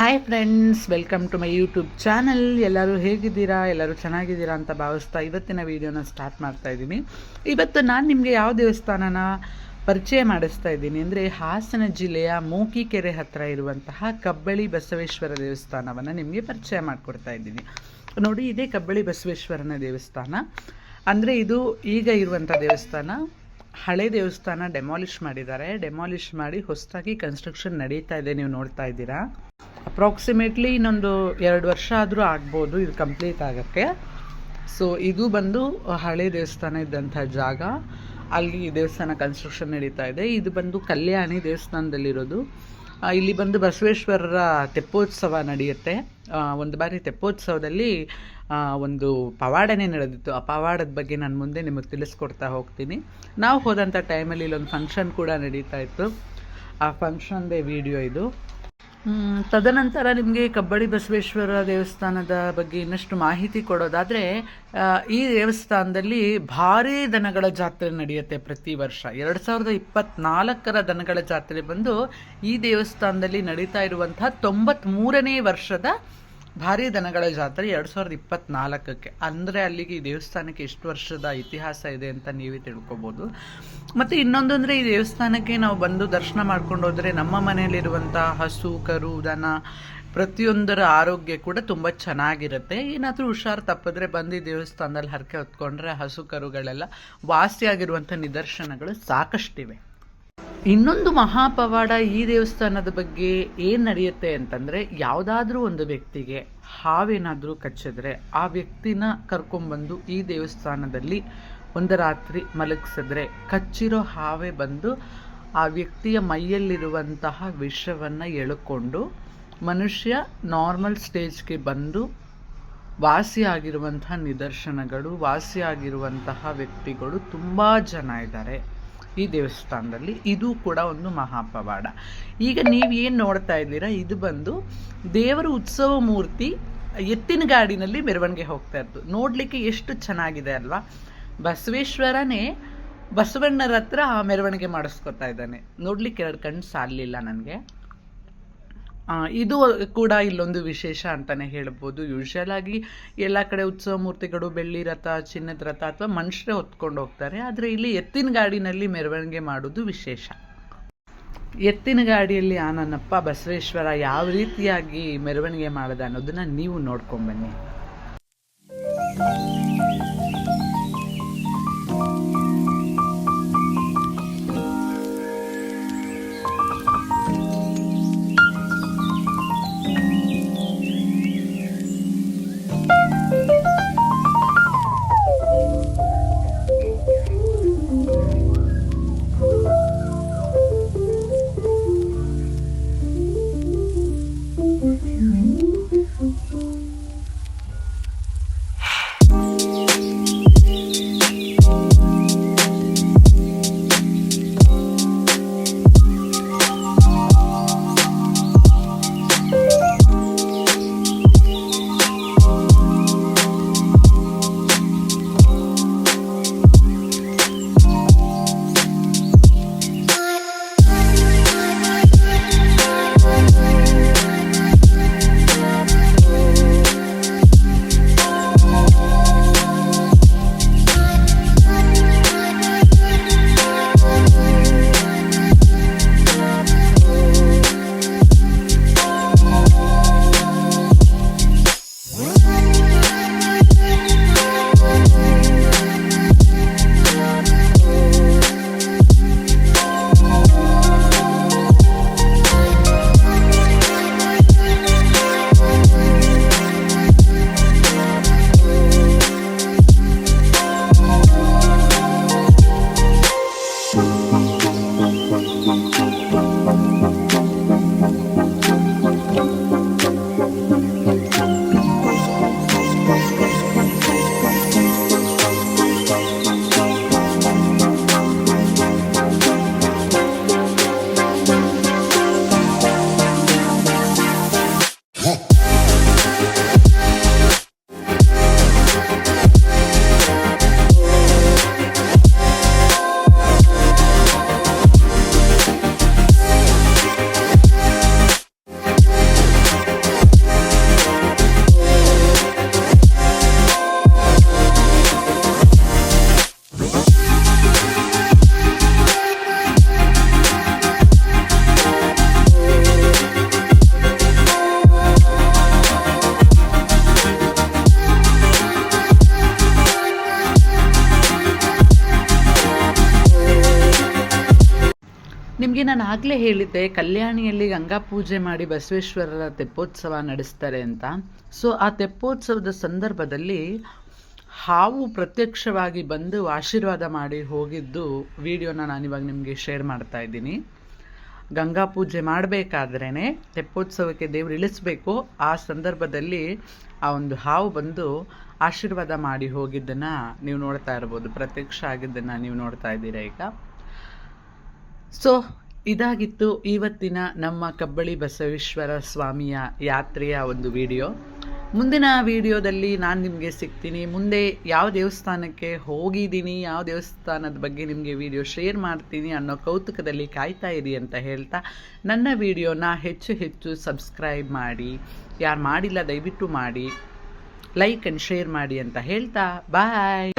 Hi friends welcome to my YouTube channel ಎಲ್ಲರೂ ಹೇಗಿದ್ದೀರಾ? ಎಲ್ಲರೂ ಚೆನ್ನಾಗಿದ್ದೀರಾ ಅಂತ ಭಾವಿಸ್ತಾ ಇವತ್ತಿನ ವಿಡಿಯೋನ ಸ್ಟಾರ್ಟ್ ಮಾಡ್ತಾ ಇದ್ದೀನಿ. ಇವತ್ತು ನಾನು ನಿಮಗೆ ಯಾವ ದೇವಸ್ಥಾನನ ಪರಿಚಯ ಮಾಡಿಸ್ತಾ ಇದ್ದೀನಿ ಅಂದರೆ ಹಾಸನ ಜಿಲ್ಲೆಯ ಮೂಕಿಕೆರೆ ಹತ್ತಿರ ಇರುವಂತಹ ಕಬ್ಬಳಿ ಬಸವೇಶ್ವರ ದೇವಸ್ಥಾನವನ್ನು ನಿಮಗೆ ಪರಿಚಯ ಮಾಡಿಕೊಡ್ತಾ ಇದ್ದೀನಿ. ನೋಡಿ, ಇದೇ ಕಬ್ಬಳಿ ಬಸವೇಶ್ವರನ ದೇವಸ್ಥಾನ. ಅಂದರೆ ಇದು ಈಗ ಇರುವಂಥ ದೇವಸ್ಥಾನ. ಹಳೆ ದೇವಸ್ಥಾನ ಡೆಮಾಲಿಷ್ ಮಾಡಿದ್ದಾರೆ. ಡೆಮಾಲಿಷ್ ಮಾಡಿ ಹೊಸದಾಗಿ ಕನ್ಸ್ಟ್ರಕ್ಷನ್ ನಡೀತಾ ಇದೆ, ನೀವು ನೋಡ್ತಾ ಇದ್ದೀರಾ. ಅಪ್ರಾಕ್ಸಿಮೇಟ್ಲಿ ಇನ್ನೊಂದು ಎರಡು ವರ್ಷ ಆದರೂ ಆಗ್ಬೋದು, ಇದು ಕಂಪ್ಲೀಟ್ ಆಗೋಕ್ಕೆ. ಸೊ ಇದು ಬಂದು ಹಳೆ ದೇವಸ್ಥಾನ ಇದ್ದಂಥ ಜಾಗ. ಅಲ್ಲಿ ದೇವಸ್ಥಾನ ಕನ್ಸ್ಟ್ರಕ್ಷನ್ ನಡೀತಾ ಇದೆ. ಇದು ಬಂದು ಕಲ್ಯಾಣಿ ದೇವಸ್ಥಾನದಲ್ಲಿರೋದು. ಇಲ್ಲಿ ಬಂದು ಬಸವೇಶ್ವರರ ತೆಪ್ಪೋತ್ಸವ ನಡೆಯುತ್ತೆ. ಒಂದು ಬಾರಿ ತೆಪ್ಪೋತ್ಸವದಲ್ಲಿ ಒಂದು ಪವಾಡನೇ ನಡೆದಿತ್ತು. ಆ ಪವಾಡದ ಬಗ್ಗೆ ನಾನು ಮುಂದೆ ನಿಮಗೆ ತಿಳಿಸ್ಕೊಡ್ತಾ ಹೋಗ್ತೀನಿ. ನಾವು ಹೋದಂಥ ಟೈಮಲ್ಲಿ ಇಲ್ಲೊಂದು ಫಂಕ್ಷನ್ ಕೂಡ ನಡೀತಾ ಇತ್ತು. ಆ ಫಂಕ್ಷನ್ದೇ ವಿಡಿಯೋ ಇದು. ತದನಂತರ ನಿಮಗೆ ಕಬ್ಬಡಿ ಬಸವೇಶ್ವರ ದೇವಸ್ಥಾನದ ಬಗ್ಗೆ ಇನ್ನಷ್ಟು ಮಾಹಿತಿ ಕೊಡೋದಾದರೆ ಈ ದೇವಸ್ಥಾನದಲ್ಲಿ ಭಾರೀ ದನಗಳ ಜಾತ್ರೆ ನಡೆಯುತ್ತೆ ಪ್ರತಿ ವರ್ಷ. ಎರಡು ಸಾವಿರದ ಇಪ್ಪತ್ನಾಲ್ಕರ ದನಗಳ ಜಾತ್ರೆ ಬಂದು ಈ ದೇವಸ್ಥಾನದಲ್ಲಿ ನಡೀತಾ ಇರುವಂತಹ ತೊಂಬತ್ತ್ಮೂರನೇ ವರ್ಷದ ಭಾರೀ ದನಗಳ ಜಾತ್ರೆ ಎರಡು ಸಾವಿರದ ಇಪ್ಪತ್ನಾಲ್ಕಕ್ಕೆ. ಅಂದರೆ ಅಲ್ಲಿಗೆ ಈ ದೇವಸ್ಥಾನಕ್ಕೆ ಎಷ್ಟು ವರ್ಷದ ಇತಿಹಾಸ ಇದೆ ಅಂತ ನೀವೇ ತಿಳ್ಕೊಬೋದು. ಮತ್ತು ಇನ್ನೊಂದು ಅಂದರೆ ಈ ದೇವಸ್ಥಾನಕ್ಕೆ ನಾವು ಬಂದು ದರ್ಶನ ಮಾಡ್ಕೊಂಡು ಹೋದರೆ ನಮ್ಮ ಮನೆಯಲ್ಲಿರುವಂಥ ಹಸು, ಕರು, ದನ, ಪ್ರತಿಯೊಂದರ ಆರೋಗ್ಯ ಕೂಡ ತುಂಬ ಚೆನ್ನಾಗಿರುತ್ತೆ. ಏನಾದರೂ ಹುಷಾರು ತಪ್ಪಿದ್ರೆ ಬಂದು ದೇವಸ್ಥಾನದಲ್ಲಿ ಹರಕೆ ಹೊತ್ಕೊಂಡ್ರೆ ಹಸು, ಕರುಗಳೆಲ್ಲ ವಾಸಿಯಾಗಿರುವಂಥ ನಿದರ್ಶನಗಳು ಸಾಕಷ್ಟಿವೆ. ಇನ್ನೊಂದು ಮಹಾಪವಾಡ ಈ ದೇವಸ್ಥಾನದ ಬಗ್ಗೆ ಏನು ನಡೆಯುತ್ತೆ ಅಂತಂದರೆ, ಯಾವುದಾದ್ರೂ ಒಂದು ವ್ಯಕ್ತಿಗೆ ಹಾವೇನಾದರೂ ಕಚ್ಚಿದ್ರೆ ಆ ವ್ಯಕ್ತಿನ ಕರ್ಕೊಂಬಂದು ಈ ದೇವಸ್ಥಾನದಲ್ಲಿ ಒಂದು ರಾತ್ರಿ ಮಲಗಿಸಿದ್ರೆ ಕಚ್ಚಿರೋ ಹಾವೇ ಬಂದು ಆ ವ್ಯಕ್ತಿಯ ಮೈಯಲ್ಲಿರುವಂತಹ ವಿಷವನ್ನು ಎಳ್ಕೊಂಡು ಮನುಷ್ಯ ನಾರ್ಮಲ್ ಸ್ಟೇಜ್ಗೆ ಬಂದು ವಾಸಿಯಾಗಿರುವಂತಹ ನಿದರ್ಶನಗಳು ವಾಸಿಯಾಗಿರುವಂತಹ ವ್ಯಕ್ತಿಗಳು ತುಂಬ ಜನ ಇದ್ದಾರೆ. ಈ ದೇವಸ್ಥಾನದಲ್ಲಿ ಇದು ಕೂಡ ಒಂದು ಮಹಾಪವಾಡ. ಈಗ ನೀವು ಏನು ನೋಡ್ತಾ ಇದ್ದೀರಾ? ಇದು ಬಂದು ದೇವರ ಉತ್ಸವ ಮೂರ್ತಿ ಎತ್ತಿನ ಗಾಡಿನಲ್ಲಿ ಮೆರವಣಿಗೆ ಹೋಗ್ತಾ ಇತ್ತು ನೋಡಲಿಕ್ಕೆ ಎಷ್ಟು ಚೆನ್ನಾಗಿದೆ ಅಲ್ವಾ? ಬಸವೇಶ್ವರನೇ ಬಸವಣ್ಣರ ಹತ್ರ ಮೆರವಣಿಗೆ ಮಾಡಿಸ್ಕೊತಾ ಇದ್ದಾನೆ. ನೋಡ್ಲಿಕ್ಕೆ ಎರಡು ಕಣ್ಣು ಸಾಲಲಿಲ್ಲ ನನಗೆ. ಇದು ಕೂಡ ಇಲ್ಲೊಂದು ವಿಶೇಷ ಅಂತಾನೆ ಹೇಳ್ಬೋದು. ಯೂಶಲ್ ಆಗಿ ಎಲ್ಲ ಕಡೆ ಉತ್ಸವ ಮೂರ್ತಿಗಳು, ಬೆಳ್ಳಿ ರಥ, ಚಿನ್ನದ ರಥ ಅಥವಾ ಮನುಷ್ಯರೇ ಹೊತ್ಕೊಂಡು ಹೋಗ್ತಾರೆ. ಆದರೆ ಇಲ್ಲಿ ಎತ್ತಿನ ಗಾಡಿನಲ್ಲಿ ಮೆರವಣಿಗೆ ಮಾಡೋದು ವಿಶೇಷ. ಎತ್ತಿನ ಗಾಡಿಯಲ್ಲಿ ಆ ಬಸವೇಶ್ವರ ಯಾವ ರೀತಿಯಾಗಿ ಮೆರವಣಿಗೆ ಮಾಡಿದ ಅನ್ನೋದನ್ನು ನೀವು ನೋಡ್ಕೊಂಬನ್ನಿ ನಾನು ಆಗಲೇ ಹೇಳಿದ್ದೆ, ಕಲ್ಯಾಣಿಯಲ್ಲಿ ಗಂಗಾ ಪೂಜೆ ಮಾಡಿ ಬಸವೇಶ್ವರರ ತೆಪ್ಪೋತ್ಸವ ನಡೆಸ್ತಾರೆ ಅಂತ. ಸೊ ಆ ತೆಪ್ಪೋತ್ಸವದ ಸಂದರ್ಭದಲ್ಲಿ ಹಾವು ಪ್ರತ್ಯಕ್ಷವಾಗಿ ಬಂದು ಆಶೀರ್ವಾದ ಮಾಡಿ ಹೋಗಿದ್ದು ವಿಡಿಯೋನ ನಾನಿವಾಗ ನಿಮಗೆ ಶೇರ್ ಮಾಡ್ತಾ ಇದ್ದೀನಿ. ಗಂಗಾ ಪೂಜೆ ಮಾಡಬೇಕಾದ್ರೇ ತೆಪ್ಪೋತ್ಸವಕ್ಕೆ ದೇವ್ರು ಇಳಿಸ್ಬೇಕು. ಆ ಸಂದರ್ಭದಲ್ಲಿ ಆ ಒಂದು ಹಾವು ಬಂದು ಆಶೀರ್ವಾದ ಮಾಡಿ ಹೋಗಿದ್ದನ್ನು ನೀವು ನೋಡ್ತಾ ಇರ್ಬೋದು. ಪ್ರತ್ಯಕ್ಷ ಆಗಿದ್ದನ್ನು ನೀವು ನೋಡ್ತಾ ಇದ್ದೀರಾ ಈಗ? ಸೊ ಇದಾಗಿತ್ತು ಇವತ್ತಿನ ನಮ್ಮ ಕಬ್ಬಳಿ ಬಸವೇಶ್ವರ ಸ್ವಾಮಿಯ ಯಾತ್ರೆಯ ಒಂದು ವಿಡಿಯೋ. ಮುಂದಿನ ವಿಡಿಯೋದಲ್ಲಿ ನಾನು ನಿಮಗೆ ಸಿಗ್ತೀನಿ. ಮುಂದೆ ಯಾವ ದೇವಸ್ಥಾನಕ್ಕೆ ಹೋಗಿದ್ದೀನಿ, ಯಾವ ದೇವಸ್ಥಾನದ ಬಗ್ಗೆ ನಿಮಗೆ ವಿಡಿಯೋ ಶೇರ್ ಮಾಡ್ತೀನಿ ಅನ್ನೋ ಕೌತುಕದಲ್ಲಿ ಕಾಯ್ತಾ ಇರಿ ಅಂತ ಹೇಳ್ತಾ ನನ್ನ ವಿಡಿಯೋನ ಹೆಚ್ಚು ಹೆಚ್ಚು ಸಬ್ಸ್ಕ್ರೈಬ್ ಮಾಡಿ, ಯಾರು ಮಾಡಿಲ್ಲ ದಯವಿಟ್ಟು ಮಾಡಿ, ಲೈಕ್ ಆ್ಯಂಡ್ ಶೇರ್ ಮಾಡಿ ಅಂತ ಹೇಳ್ತಾ, ಬಾಯ್.